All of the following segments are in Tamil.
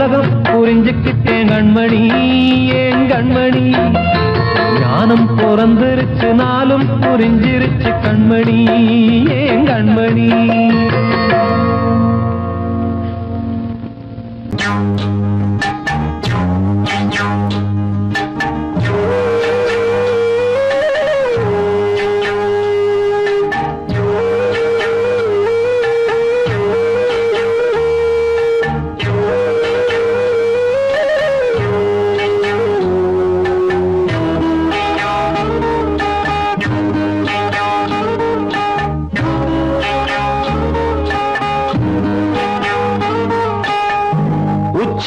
உலகம் புரிஞ்சுக்கிட்டேன் கண்மணி ஏன் கண்மணி? ஞானம் பிறந்திருச்சு நாளும் புரிஞ்சிருச்சு கண்மணி ஏன் கண்மணி?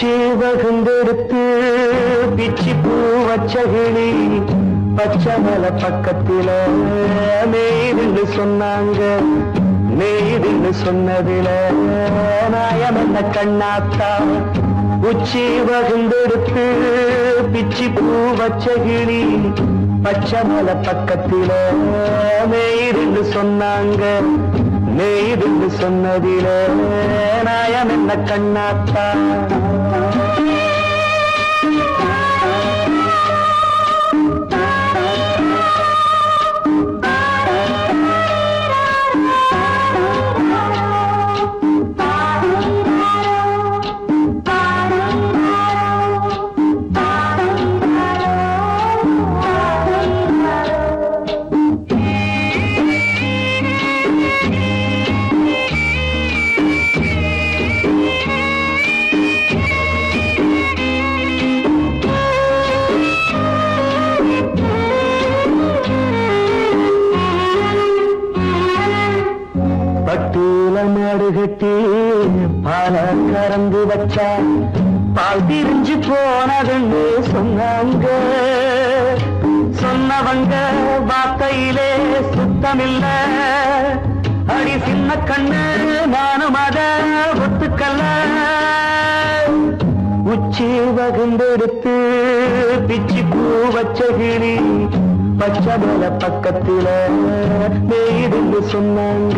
உச்சி வகுந்தெடுத்து பிச்சி பூ வச்சகிளி பச்சை மலை பக்கத்தில மேய்துன்னு சொன்னாங்க மேய்துன்னு சொன்னதில நாயம் என்ன கண்ணாத்தா? உச்சி வகுந்தெடுத்து பிச்சி பூ வச்சகிளி பச்சை மலை பக்கத்தில மேயிருந்து சொன்னாங்க மேயிருந்து சொன்னதிலே நாயம் என்ன கண்ணாத்தா? சொன்னாங்க சொன்னவங்க வார்த்தையிலே சுத்தமில்ல. அடி சின்ன கண்ணு நானும் அத ஒத்துக்கல்ல உச்சி வகுந்தெடுத்து பிச்சி பூ வச்ச கிளி பச்சை மலை பக்கத்தில சொன்னாங்க.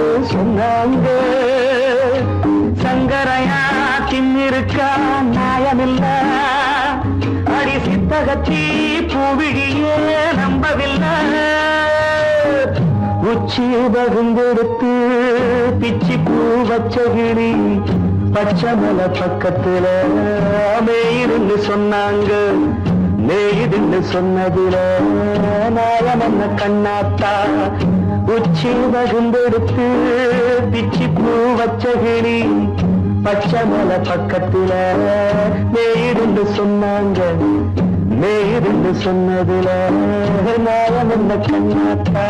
வந்து சொன்னாங்க. சங்கரையா தின்னிருக்கா நியாயமில்ல. அடி சித்தகத்தி பூவிழியே நம்பவில்லை. உச்சி பகுந்தெடுத்து பிச்சி பூ வச்ச கிளி பச்சை பக்கத்துல மேயிருந்து சொன்னாங்க. மேயிருந்து சொன்னதுல நாயமன்ன கண்ணாத்தா உச்சி வகுந்தெடுத்து பிச்சி பூ வச்ச கிளி பச்சை மலை பக்கத்துல மேயிருந்து சொன்னாங்க. மேயிருந்து சொன்னதுல நாளம் என்ன கண்ணாத்தா.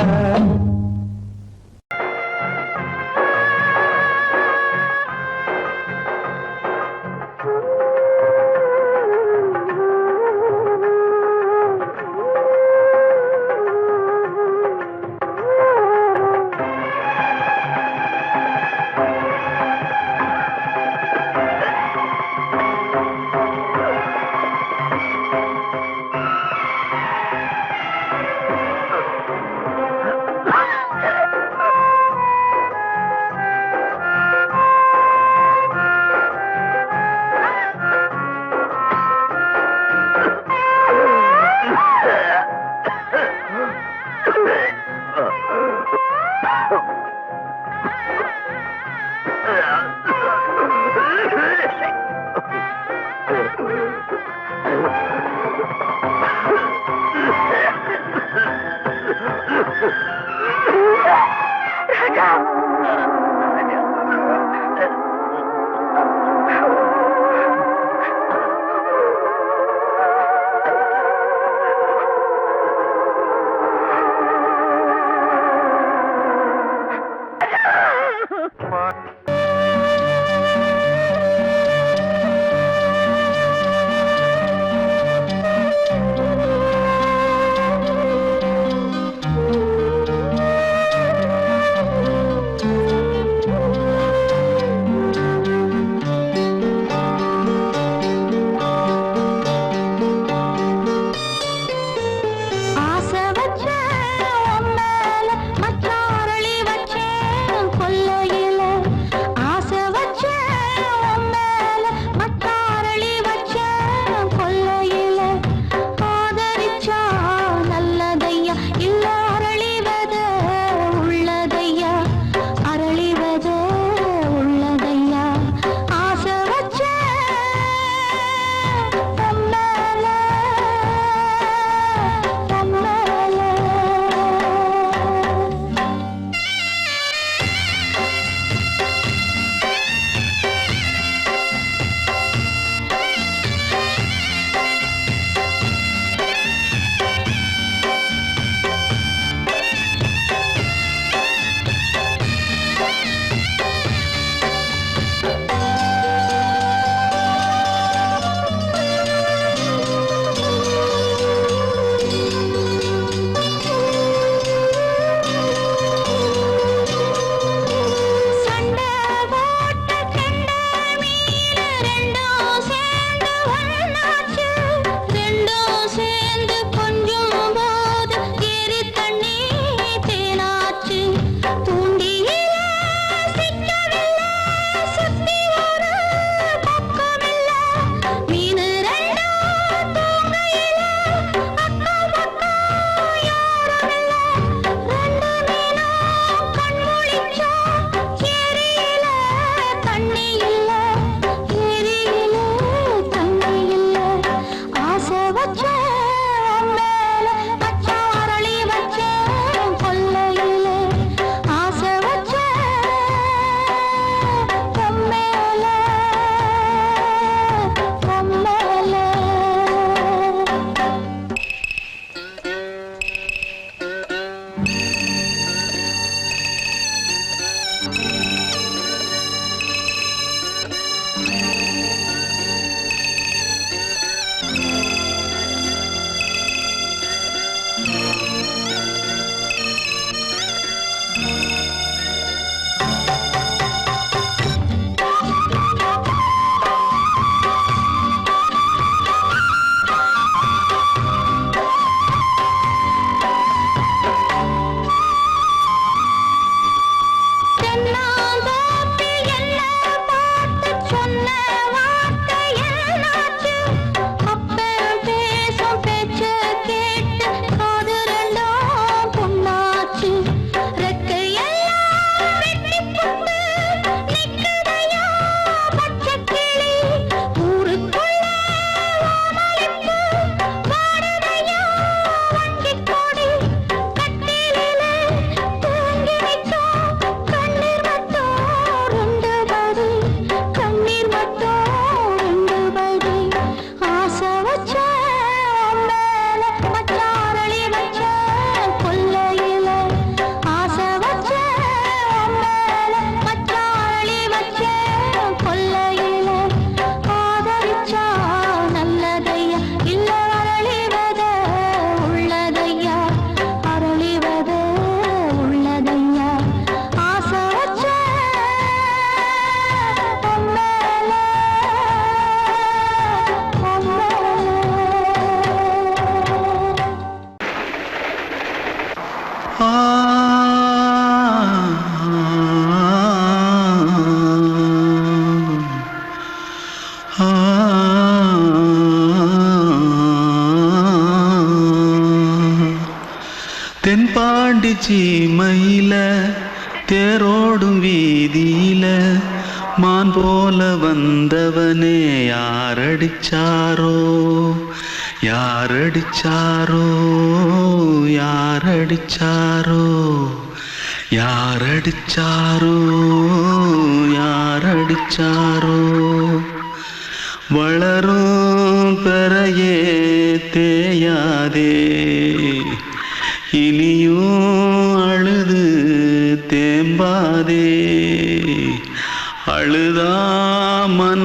வந்தவனே யாரடிச்சாரோ? யாரடிச்சாரோ? யாரடிச்சாரோ? யாரடிச்சாரோ? யாரடிச்சாரோ? வளரும் பெற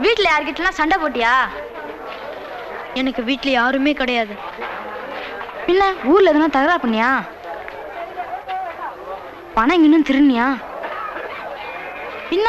வீட்ல யார்கிட்டலாம் சண்டை போட்டியா? எனக்கு வீட்ல யாருமே கிடையாது. பின்ன ஊர்ல எதுனா தகராறு பண்ணியா? பணம் இன்னும் திருநியா பின்ன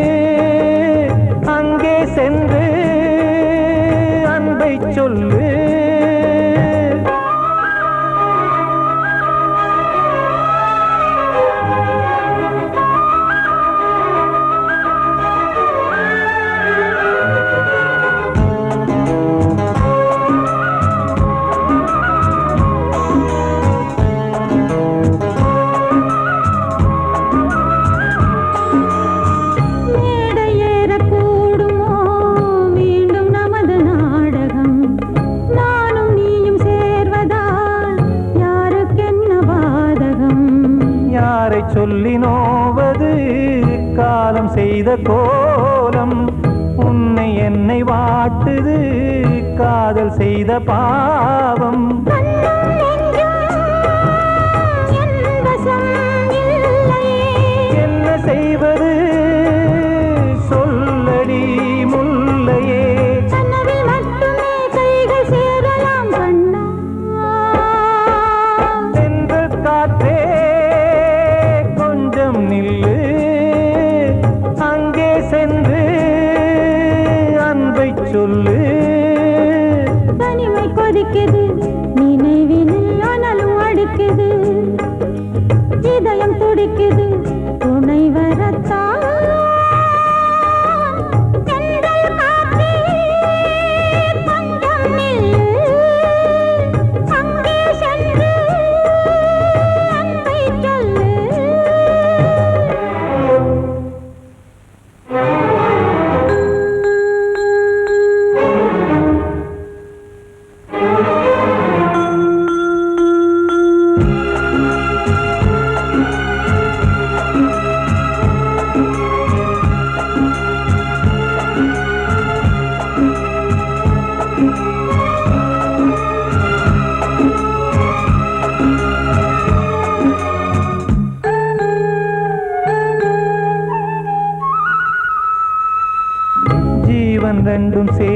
சொல்லு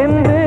elimde